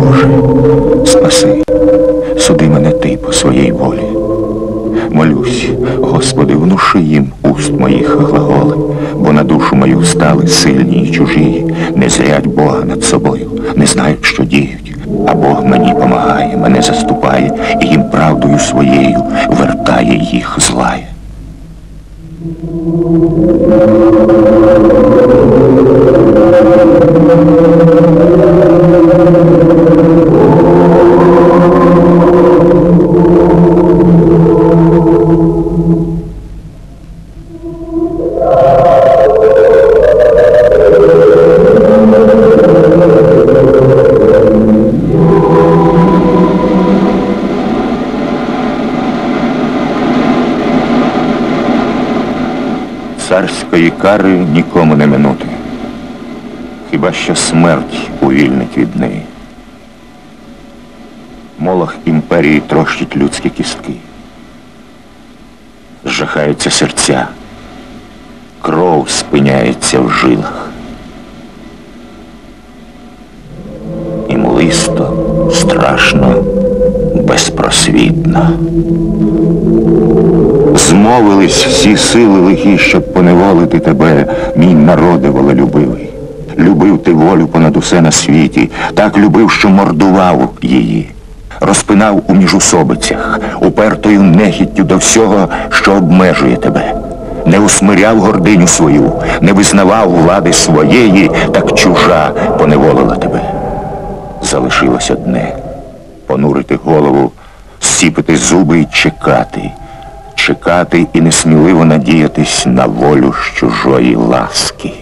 Боже, спаси, суди мене ти по своїй волі. Молюсь, Господи, внуши їм уст моїх глаголи, бо на душу мою стали сильні й чужі, не зрять Бога над собою, не знають, що діють. А Бог мені помагає, мене заступає і їм правдою своєю вертає їх злає. Царської кари нікому не минути. Хіба що смерть увільнить від неї. Молох імперії трощить людські кістки. Зжахаються серця. Кров спиняється в жилах. Безпросвітно. Змовились всі сили лихі, щоб поневолити тебе, мій народе волелюбивий. Любив ти волю понад усе на світі, так любив, що мордував її. Розпинав у міжусобицях, упертою нехіттю до всього, що обмежує тебе. Не усмиряв гординю свою, не визнавав влади своєї, так чужа поневолила тебе. Залишилось одне понурити голову, сіпити зуби і чекати чекати і несміливо надіятись на волю з чужої ласки.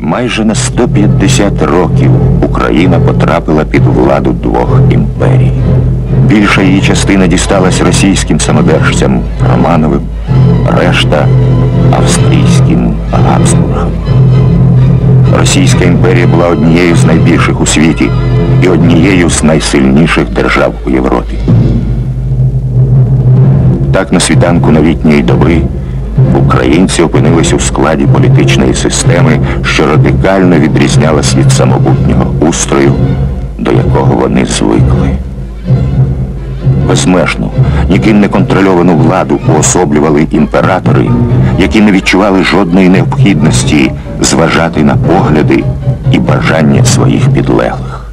Майже на 150 років Україна потрапила під владу двох імперій. Більша її частина дісталась російським самодержцям Романовим, решта австрійським Габсбургам. Російська імперія була однією з найбільших у світі і однією з найсильніших держав у Європі. Так на світанку новітньої доби українці опинились у складі політичної системи, що радикально відрізнялась від самобутнього устрою, до якого вони звикли. Безмежну, ніким не контрольовану владу уособлювали імператори, які не відчували жодної необхідності зважати на погляди і бажання своїх підлеглих.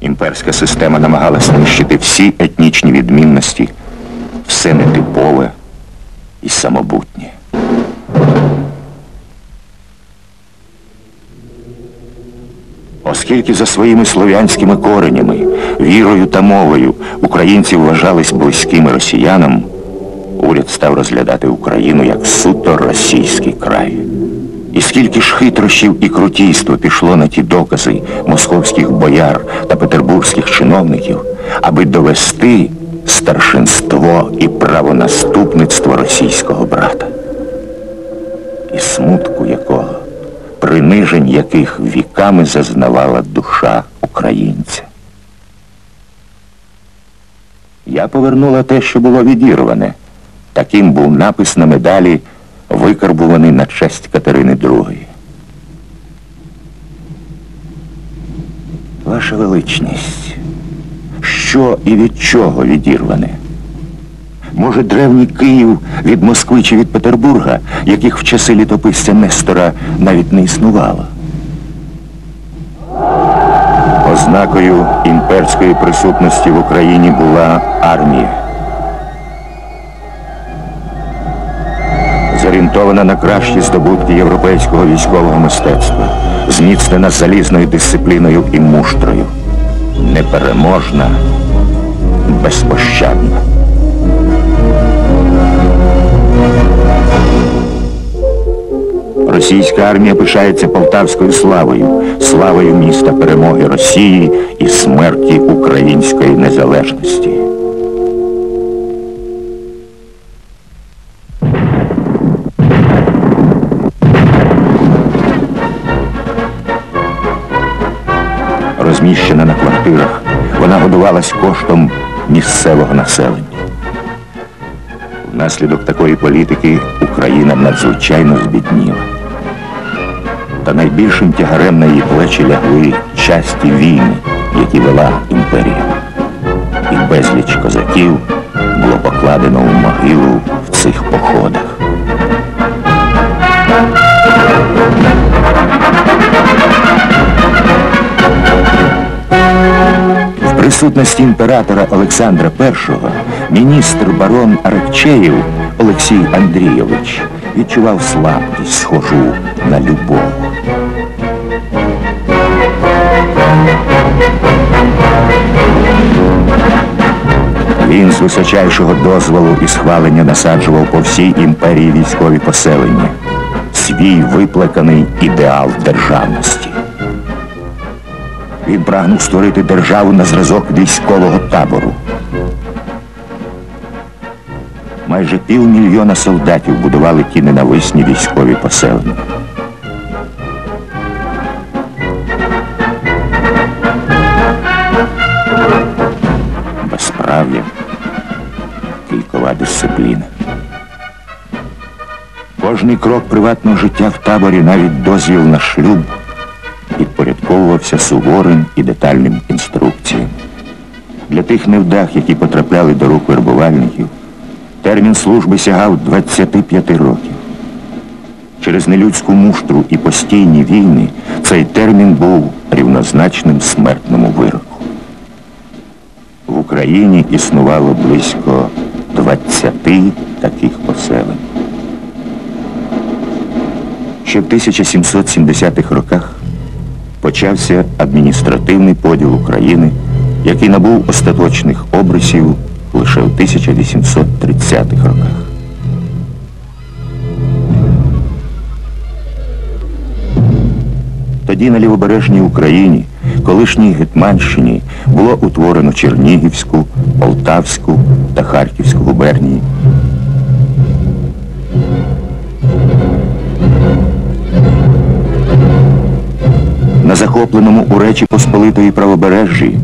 Імперська система намагалась знищити всі етнічні відмінності, все нетипове і самобутнє. Оскільки за своїми слов'янськими коренями, вірою та мовою українці вважались близькими росіянам, уряд став розглядати Україну як суто російський край. І скільки ж хитрощів і крутійства пішло на ті докази московських бояр та петербурзьких чиновників, аби довести старшинство і правонаступництво російського брата. І смутку якого, принижень яких віками зазнавала душа українця. Я повернула те, що було відірване. Таким був напис на медалі викарбуваний на честь Катерини II. Ваша величність, що і від чого відірване? Може, древній Київ від Москви чи від Петербурга, яких в часи літописця Нестора навіть не існувало? Ознакою імперської присутності в Україні була армія. Зорієнтована на кращі здобутки європейського військового мистецтва, зміцнена залізною дисципліною і муштрою, непереможна, безпощадна. Російська армія пишається полтавською славою, славою міста перемоги Росії і смерті української незалежності. Вона коштом місцевого населення. Внаслідок такої політики Україна надзвичайно збідніла. Та найбільшим тягарем на її плечі лягли часті війни, які вела імперія. І безліч козаків було покладено у могилу в цих походах. Присутності імператора Олександра І міністр барон Аракчеєв Олексій Андрійович відчував слабкість, схожу на любов. Він з височайшого дозволу і схвалення насаджував по всій імперії військові поселення. Свій виплаканий ідеал державності. Він прагнув створити державу на зразок військового табору. Майже півмільйона солдатів будували ті ненависні військові поселення. Безправ'я, кількова дисципліна. Кожний крок приватного життя в таборі, навіть дозвіл на шлюб, підпорядковувався суворим і детальним інструкціям. Для тих невдах, які потрапляли до рук вербувальників, термін служби сягав 25 років. Через нелюдську муштру і постійні війни цей термін був рівнозначним смертному вироку. В Україні існувало близько 20 таких поселень. Ще в 1770-х роках почався адміністративний поділ України, який набув остаточних обрисів лише в 1830-х роках. Тоді на лівобережній Україні, колишній Гетманщині, було утворено Чернігівську, Полтавську та Харківську губернії. Захопленому у Речі Посполитої правобережжі,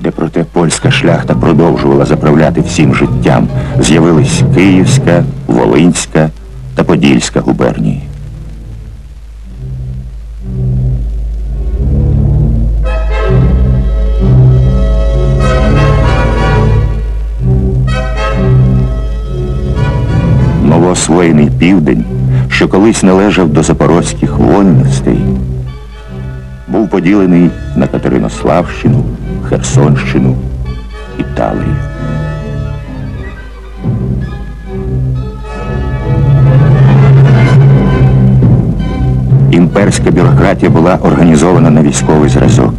де проте польська шляхта продовжувала заправляти всім життям, з'явились Київська, Волинська та Подільська губернії. Новоосвоєний південь, що колись належав до запорозьких вольностей, був поділений на Катеринославщину, Херсонщину і Талію. Імперська бюрократія була організована на військовий зразок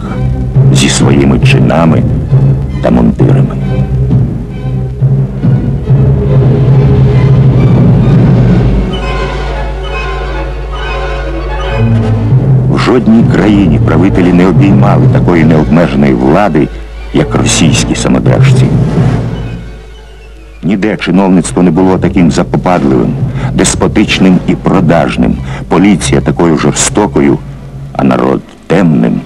зі своїми чинами та мундирами. В жодній правителі не обіймали такої необмеженої влади, як російські самодержці. Ніде чиновництво не було таким запопадливим, деспотичним і продажним, поліція такою жорстокою, а народ темним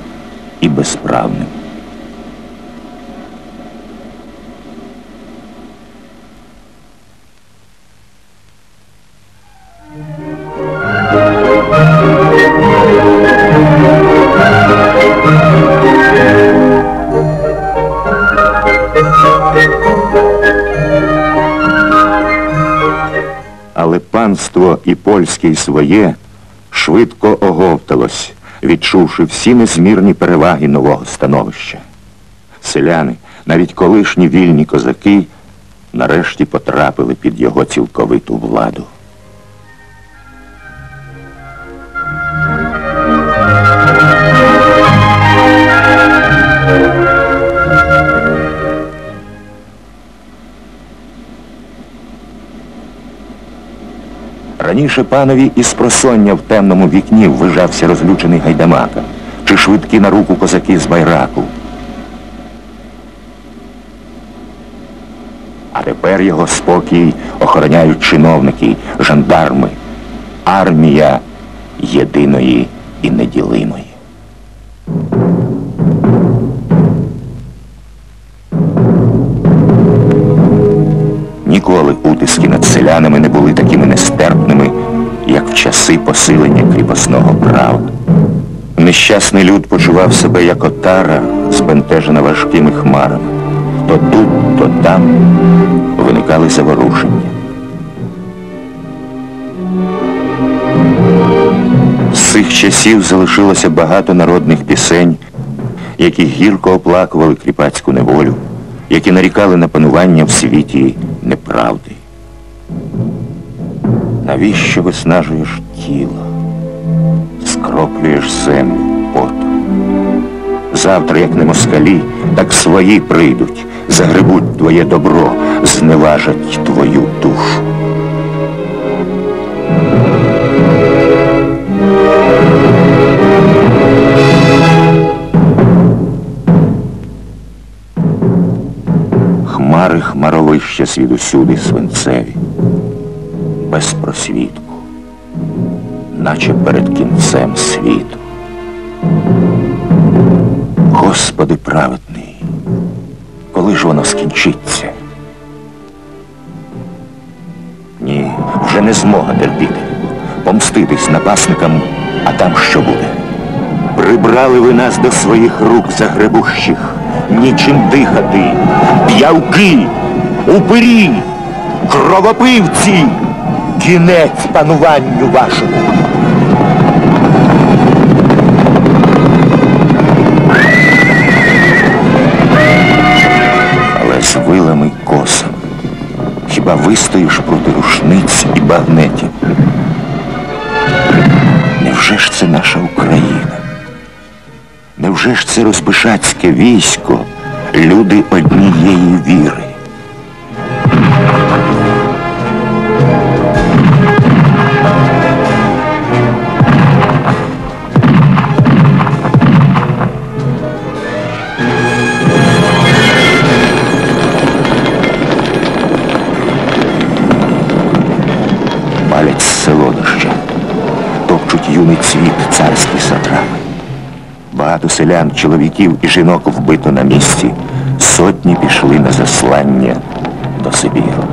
і безправним. Польське і своє швидко оговталось, відчувши всі незмірні переваги нового становища. Селяни, навіть колишні вільні козаки, нарешті потрапили під його цілковиту владу. Раніше панові із просоння в темному вікні ввижався розлючений гайдамака, чи швидкі на руку козаки з байраку. А тепер його спокій охороняють чиновники, жандарми, армія єдиної і неділимої. Селянами не були такими нестерпними, як в часи посилення кріпосного права. Нещасний люд почував себе як отара, збентежена важкими хмарами. То тут, то там виникали заворушення. З цих часів залишилося багато народних пісень, які гірко оплакували кріпацьку неволю, які нарікали на панування в світі неправди. Навіщо виснажуєш тіло? скроплюєш землю потом. Завтра, як не москалі, так свої прийдуть, загребуть твоє добро, зневажать твою душу. Хмари хмаровища свідусюди свинцеві, без просвітку наче перед кінцем світу. Господи праведний, коли ж воно скінчиться? Ні, вже не змога терпіти, помститись напасникам, а там що буде? Прибрали ви нас до своїх рук загребущих, нічим дихати, п'явки, упирі, кровопивці, кінець пануванню вашому. але з вилами й косами. Хіба вистоїш проти рушниць і багнетів? Невже ж це наша Україна? Невже ж це розбишацьке військо, люди однієї віри? Палять селодоща, топчуть юний цвіт царські сатрами. Багато селян, чоловіків і жінок вбито на місці. Сотні пішли на заслання до Сибіру.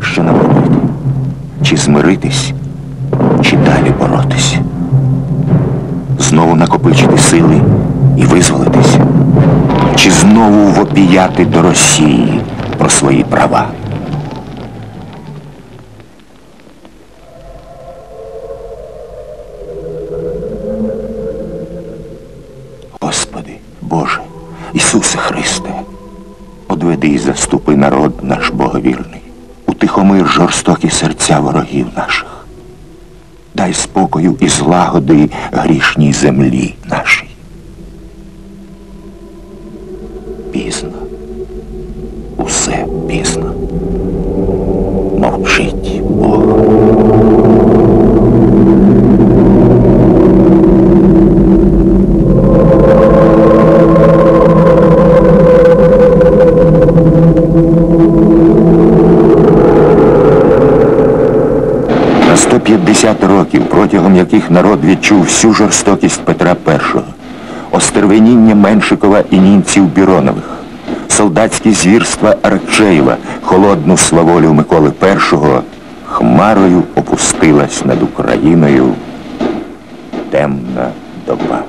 Що нам робити? Чи змиритись, чи далі боротись? Знову накопичити сили і визволитись? Чи знову вопіяти до Росії про свої права? Народ наш боговірний, утихомир жорстокі серця ворогів наших. Дай спокою і злагоди грішній землі нашій. Пізно. Усе пізно. 50 років, протягом яких народ відчув всю жорстокість Петра І, остервеніння Меншикова і німців Біронових, солдатські звірства Арчеєва, холодну славолю Миколи І, хмарою опустилась над Україною темна доба.